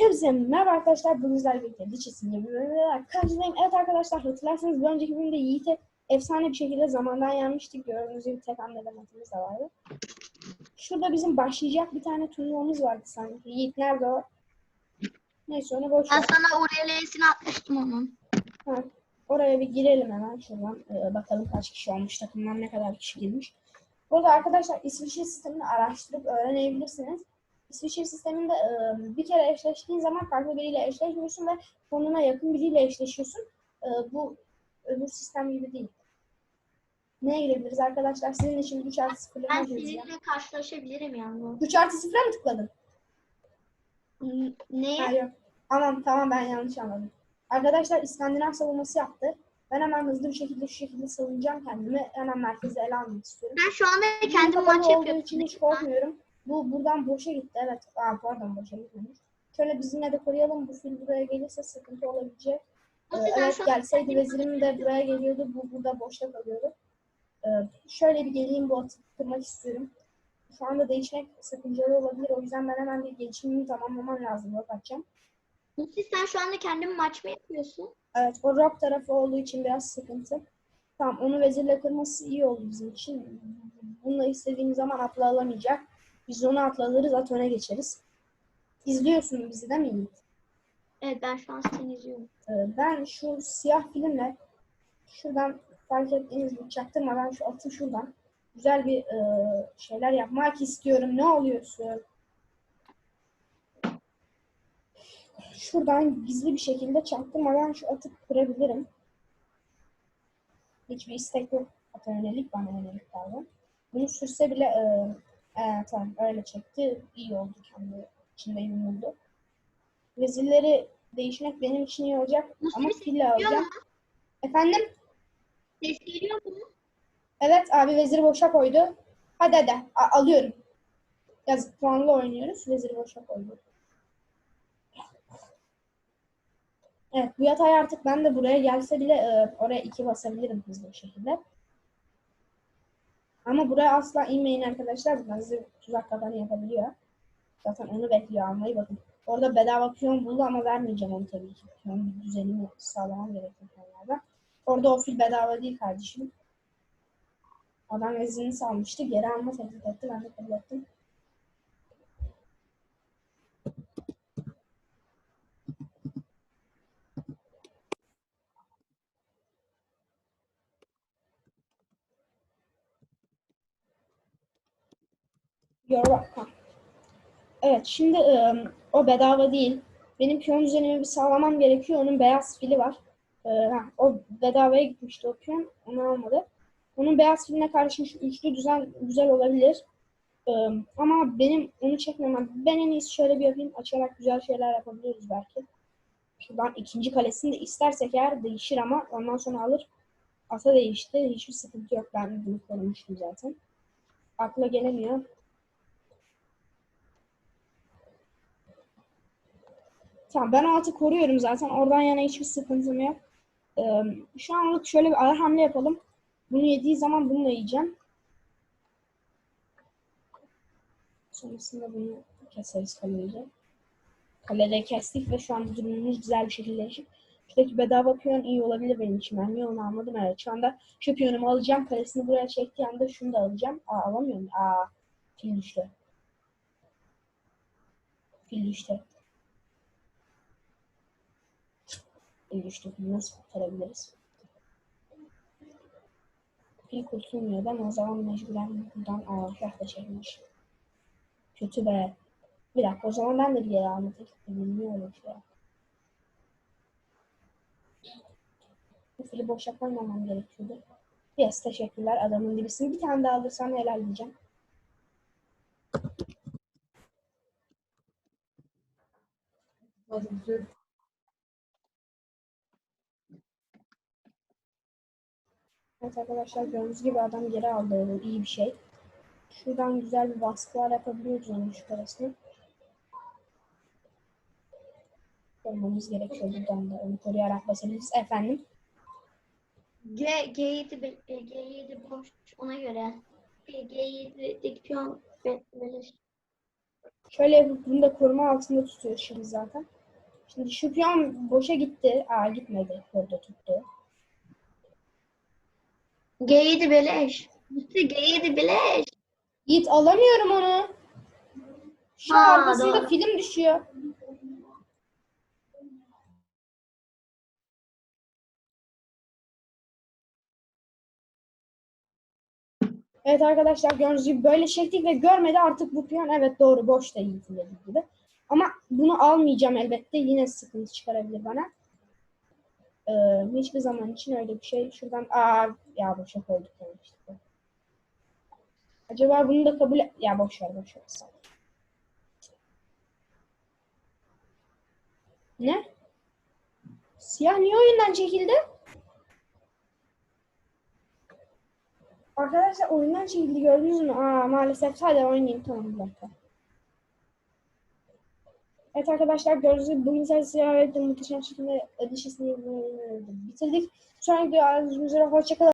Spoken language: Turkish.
Hepinize merhaba arkadaşlar. Bugün sizlerle birlikte Lichess'in yeni bir bölümüyle karşınızdayım. Evet arkadaşlar hatırlarsanız bir önceki bölümde Yiğit'e efsane bir şekilde zamandan yenmiştik. Gördüğünüz gibi tek hamlede matımız da vardı. Şurada bizim başlayacak bir tane turnuvamız vardı sanki. Yiğit nerede o? Neyse onu boş Ben ver. sana URL'sini atmıştım onun. Ha, Oraya bir girelim hemen şuradan. Ee, bakalım kaç kişi olmuş takımdan ne kadar kişi girmiş. Burada arkadaşlar İsviçre sistemini araştırıp öğrenebilirsiniz. İsviçre sisteminde bir kere eşleştiğin zaman farklı biriyle eşleşmiyorsun ve konuna yakın biriyle eşleşiyorsun. Bu öbür sistem gibi değil. Neye girebiliriz arkadaşlar? Sizin için 3 artı 0'lara Ben seninle karşılaşabilirim yani. 3 artı 0'a mı tıkladın? Neye? Ha, yok. Tamam tamam ben yanlış anladım. Arkadaşlar İskandinav savunması yaptı. Ben hemen hızlı bir şekilde şu şekilde savunacağım kendimi. Hemen merkeze ele almak istiyorum. Ben şu anda kendim maç yapıyorum. için hiç korkmuyorum. Bu buradan boşa gitti. Evet. Aa, pardon boşa gitmemiş. Şöyle biz yine de koruyalım. Bu fil buraya gelirse sıkıntı olabilecek. Ee, evet gelseydi vezirim de buraya geliyordu. Bu burada boşta kalıyordu. Ee, şöyle bir geleyim bu atı kırmak istiyorum. Şu anda değişmek sakıncalı olabilir. O yüzden ben hemen bir gelişimimi tamamlamam lazım. Yok atacağım. Nasıl sen şu anda kendin maç mı yapıyorsun? Evet o rock tarafı olduğu için biraz sıkıntı. Tamam onu vezirle kırması iyi oldu bizim için. Bununla istediğimiz zaman atla alamayacak. Biz onu atla alırız at öne geçeriz. İzliyorsun bizi değil mi Yiğit? Evet ben şu an seni izliyorum. Ee, ben şu siyah filmle şuradan fark ettiğiniz gibi çaktırmadan şu atı şuradan güzel bir e, şeyler yapmak istiyorum. Ne oluyorsun? Şuradan gizli bir şekilde çaktırmadan şu atı kırabilirim. Hiçbir istek yok. Ata yönelik bana yönelik pardon. Bunu sürse bile e, e, tamam öyle çekti. İyi oldu kendi içinde yumuldu. Vezirleri değişmek benim için iyi olacak. Nasıl Ama bir ses geliyor alacağım. mu? Efendim? Ses geliyor mu? Evet abi veziri boşa koydu. Hadi hadi A- alıyorum. Yazık puanlı oynuyoruz. Veziri boşa koydu. Evet bu yatay artık ben de buraya gelse bile e, oraya iki basabilirim hızlı bir şekilde. Ama buraya asla inmeyin arkadaşlar. Buradan size tuzak kafanı yapabiliyor. Zaten onu bekliyor almayı bakın. Orada bedava piyon buldu ama vermeyeceğim onu tabii ki. Piyon bir düzenini sağlamam gerekiyor piyonlarda. Orada o fil bedava değil kardeşim. Adam vezirini salmıştı. Geri alma teklif etti. Ben de kabul ettim. You're welcome. Evet şimdi ıı, o bedava değil. Benim piyon düzenimi bir sağlamam gerekiyor. Onun beyaz fili var. Ee, ha, o bedavaya gitmişti o piyon. Onu almadı. Onun beyaz filine karşı üçlü düzen güzel olabilir. Ee, ama benim onu çekmemem. Ben en iyisi şöyle bir yapayım. Açarak güzel şeyler yapabiliriz belki. Şuradan ikinci kalesini de istersek eğer değişir ama ondan sonra alır. Ata değişti. Hiçbir sıkıntı yok. Ben bunu korumuştum zaten. Akla gelemiyor. Tamam ben o atı koruyorum zaten. Oradan yana hiçbir sıkıntım yok. Ee, şu anlık şöyle bir ara hamle yapalım. Bunu yediği zaman bununla yiyeceğim. Sonrasında bunu keseriz kaleci. Kalede kestik ve şu anda durumumuz güzel bir şekilde değişik. Şuradaki bedava piyon iyi olabilir benim için. Ben niye onu almadım? Evet şu anda şu piyonumu alacağım. Kalesini buraya çektiği anda şunu da alacağım. Aa alamıyorum. Aa fil düştü. Fil düştü. Fil düştü. Nasıl kurtarabiliriz? Fil kurtulmuyor ama o zaman mecburen buradan da çekmiş. Kötü be. Bir dakika o zaman ben de bir yere öyle bir şey yaptım? Bu fili boşa koymamam gerekiyordu. Yes teşekkürler adamın dibisini. Bir tane daha alırsan helal diyeceğim. Evet arkadaşlar gördüğünüz gibi adam geri aldı. Bu iyi bir şey. Şuradan güzel bir baskılar yapabiliyoruz onun şu karasını. Korumamız gerekiyor buradan da. Onu koruyarak basabiliriz. Efendim? G, G7, be- e, G7 boş ona göre. E, G7'deki piyon be- beleş. Şöyle yapıp bunu da koruma altında tutuyor şimdi zaten. Şimdi şu piyon boşa gitti. Aa gitmedi. Orada tuttu. G7 beleş. Musti G7 beleş. Yiğit alamıyorum onu. Şu Ha, arkasında doğru. film düşüyor. Evet arkadaşlar gördüğünüz gibi böyle çektik ve görmedi artık bu piyon evet doğru boş da Yiğit'in dediği gibi. Ama bunu almayacağım elbette yine sıkıntı çıkarabilir bana. Ee, hiçbir zaman için öyle bir şey şuradan aa ya boşa koyduk işte. Acaba bunu da kabul. Ya boş ver boş ver. Ne? Siyah niye oyundan çekildi? Arkadaşlar oyundan çekildi gördünüz mü? Aa maalesef hadi oynayayım tamam bir dakika. Evet arkadaşlar gördüğünüz gibi bugün size siyah ve muhteşem şekilde dişisini bitirdik. Sonraki videoda görüşmek üzere hoşçakalın.